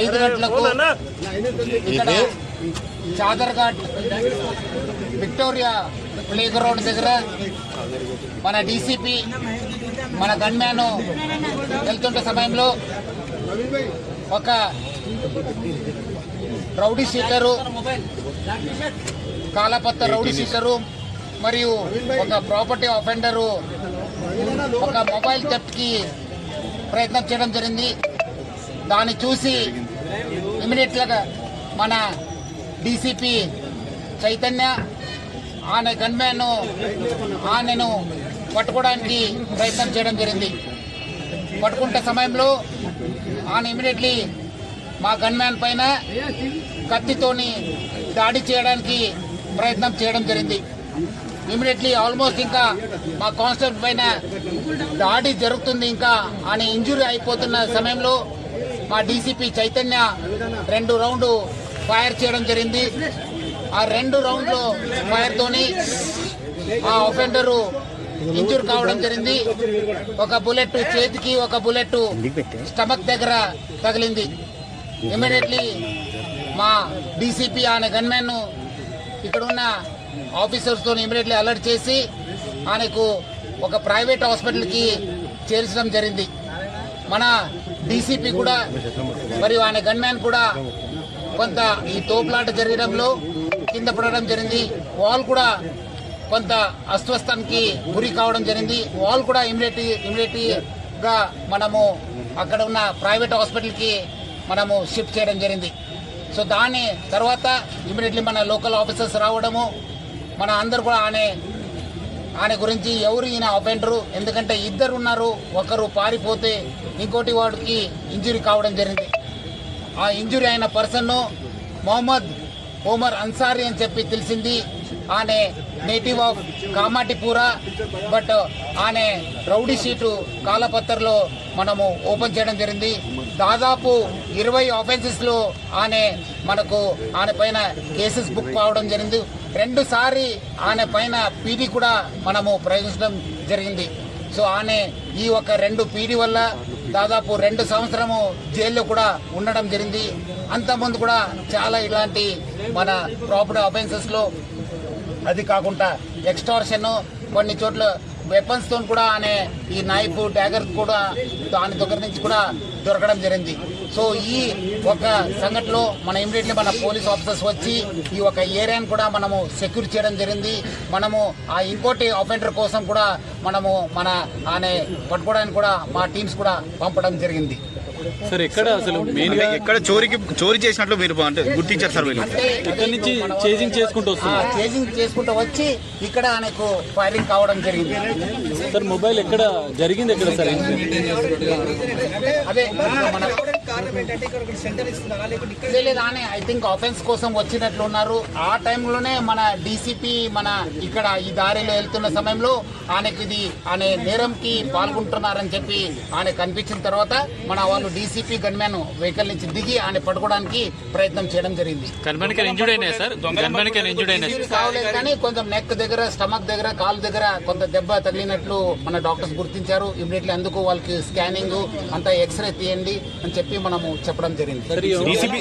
ఐదు గంటలకు ఇక్కడ చాదర్ఘాట్ విక్టోరియా ప్లే గ్రౌండ్ దగ్గర మన డీసీపీ మన గన్మ్యాన్ వెళ్తుంటే సమయంలో ఒక రౌడీ షీటరు కాలపత్త రౌడీ షీటరు మరియు ఒక ప్రాపర్టీ అఫెండరు ఒక మొబైల్ థెఫ్ట్కి ప్రయత్నం చేయడం జరిగింది. దాన్ని చూసి ఇమీడియట్గా మన డీసీపీ చైతన్య ఆమె గన్మ్యాన్ ఆమెను పట్టుకోవడానికి ప్రయత్నం చేయడం జరిగింది. పట్టుకుంటే సమయంలో ఆమె ఇమీడియట్లీ మా గన్మ్యాన్ పైన కత్తితోని దాడి చేయడానికి ప్రయత్నం చేయడం జరిగింది. ఇమీడియట్లీ ఆల్మోస్ట్ ఇంకా మా కాన్స్టేబుల్ పైన దాడి జరుగుతుంది. ఇంకా ఆయన ఇంజురీ అయిపోతున్న సమయంలో మా డీసీపీ చైతన్య రెండు రౌండ్ ఫైర్ చేయడం జరిగింది. ఆ రెండు రౌండ్లు ఫైర్తోని ఆ ఒఫెండరు ఇంజూర్ కావడం జరిగింది. ఒక బుల్లెట్ చేతికి ఒక బుల్లెట్ స్టమక్ దగ్గర తగిలింది. ఇమీడియట్లీ మా డీసీపీ ఆయన గన్మెన్ ఇక్కడ ఉన్న ఆఫీసర్స్తో ఇమీడియట్లీ అలర్ట్ చేసి ఆయనకు ఒక ప్రైవేట్ హాస్పిటల్కి చేర్చడం జరిగింది. మన డీసీపీ కూడా మరియు ఆయన గన్మ్యాన్ కూడా కొంత ఈ తోపులాట జరగడంలో కింద పడడం జరిగింది. వాల్ కూడా కొంత అస్వస్థానికి గురి కావడం జరిగింది. వాల్ కూడా ఇమీడియట్ ఇమీడియట్గా మనము అక్కడ ఉన్న ప్రైవేట్ హాస్పిటల్కి మనము షిఫ్ట్ చేయడం జరిగింది. సో దాని తర్వాత ఇమీడియట్లీ మన లోకల్ ఆఫీసర్స్ రావడము మన అందరు కూడా ఆయన ఆయన గురించి ఎవరు ఈయన అఫెండరు ఎందుకంటే ఇద్దరు ఉన్నారు ఒకరు పారిపోతే ఇంకోటి వాడికి ఇంజురీ కావడం జరిగింది. ఆ ఇంజురీ అయిన పర్సన్ను మొహమ్మద్ ఓమర్ అన్సారీ అని చెప్పి తెలిసింది. ఆనే నేటివ్ ఆఫ్ కామాటిపూర బట్ ఆనే రౌడీ షీటు కాలపత్రలో మనము ఓపెన్ చేయడం జరిగింది. దాదాపు ఇరవై ఆఫెన్సెస్లో ఆనే మనకు ఆయన పైన కేసెస్ బుక్ కావడం జరిగింది. రెండుసారి ఆమె ఆయన పైన పీడీ కూడా మనము ప్రయోగించడం జరిగింది. సో ఆమె ఈ ఒక రెండు పీడీ వల్ల దాదాపు రెండు సంవత్సరము జైల్లో కూడా ఉండడం జరిగింది. అంతకుముందు కూడా చాలా ఇలాంటి మన ప్రాపర్టీ అఫెన్సెస్లో అది కాకుండా ఎక్స్టార్షన్ కొన్ని చోట్ల వెపన్స్తో కూడా అనే ఈ నైఫ్ డ్యాగర్ కూడా దాని దగ్గర నుంచి కూడా దొరకడం జరిగింది. సో ఈ ఒక సంఘటనలో మన ఇమీడియట్లీ మన పోలీస్ ఆఫీసర్స్ వచ్చి ఈ ఒక ఏరియాను కూడా మనము సెక్యూర్ చేయడం జరిగింది. మనము ఆ ఇంకోటి అఫెండర్ కోసం కూడా మనము మన ఆమె పట్టుకోవడానికి కూడా మా టీమ్స్ కూడా పంపడం జరిగింది. సార్ ఎక్కడ అసలు మెయిన్గా ఎక్కడ చోరీకి చోరీ చేసినట్లు మీరు అంటే గుర్తించారు సార్ వీళ్ళు. ఇక్కడ నుంచి చేజింగ్ చేసుకుంటూ వస్తున్నారు చేజింగ్ చేసుకుంటూ వచ్చి ఇక్కడ ఆయనకు ఫైరింగ్ కావడం జరిగింది. సార్ మొబైల్ ఎక్కడ జరిగింది ఎక్కడ సార్ అదే మన ఐ థింక్ ఆఫెన్స్ కోసం వచ్చినట్లు ఉన్నారు. ఆ టైంలోనే మన డీసీపీ మన ఇక్కడ ఈ దారిలో వెళ్తున్న సమయంలో ఆయనకి ఇది ఆయన నేరంకి పాల్గొంటున్నారని చెప్పి ఆయన కనిపించిన తర్వాత మన వాళ్ళు డీసీపీ గన్మ్యాన్ వెహికల్ నుంచి దిగి ఆయన పట్టుకోవడానికి ప్రయత్నం చేయడం జరిగింది. గన్మెన్ గన్మెన్ కావలేదు కానీ కొంచెం నెక్ దగ్గర స్టమక్ దగ్గర కాలు దగ్గర కొంత దెబ్బ తగిలినట్లు మన డాక్టర్స్ గుర్తించారు. ఇమీడియట్లీ అందుకు వాళ్ళకి స్కానింగ్ అంతా ఎక్స్రే తీయండి అని చెప్పి మనము చెప్పడం జరిగింది.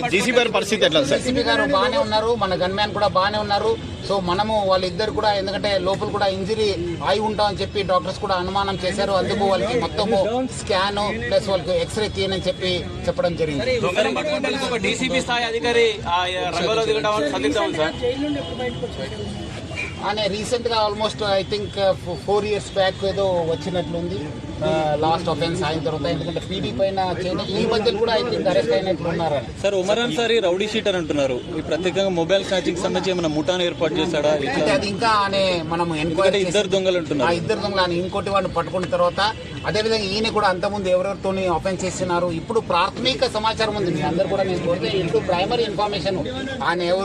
డీసీపీ గారి బాగానే ఉన్నారు మన గన్మ్యాన్ కూడా బాగానే ఉన్నారు. సో మనము వాళ్ళిద్దరు కూడా ఎందుకంటే లోపల కూడా ఇంజరీ అయి ఉంటాం అని చెప్పి డాక్టర్స్ కూడా అనుమానం చేశారు. అందుకు వాళ్ళకి మొత్తము స్కాన్ ప్లస్ వాళ్ళకి ఎక్స్రే తీయని చెప్పి చెప్పడం జరిగింది. డీసీపీ స్థాయి అధికారి రంగంలో దిగడం సార్ ఆయన రీసెంట్గా almost I think four years back ఏదో వచ్చినట్లుంది. లాస్ట్ ఆఫెన్స్ అయిన తర్వాత ఎందుకంటే పీడీ పైన ఈ మధ్యలో కూడా ఐ థింక్ అరెస్ట్ అయినట్లు ఉన్నారని sir Umar Ansari rowdy sheeter అంటున్నారు. ఈ ప్రత్యేకంగా మొబైల్ స్నాచింగ్ సంబంధించి ఏమైనా ముఠాను ఏర్పాటు చేశాడా? అది ఇంకా ఆయన మనం ఎందుకంటే ఇద్దరు దొంగలు ఆ అంటున్నారు ఇద్దరు దొంగలు ఆయన ఇంకోటి వాడిని పట్టుకున్న తర్వాత అదేవిధంగా ఈయన కూడా అంతకుముందు ఎవరెవరితో ఆఫెన్స్ చేస్తున్నారు ఇప్పుడు ప్రాథమిక సమాచారం ఉంది. మీ అందరు కూడా నేను ఇప్పుడు ప్రైమరీ ఇన్ఫర్మేషన్ ఆయన ఎవరు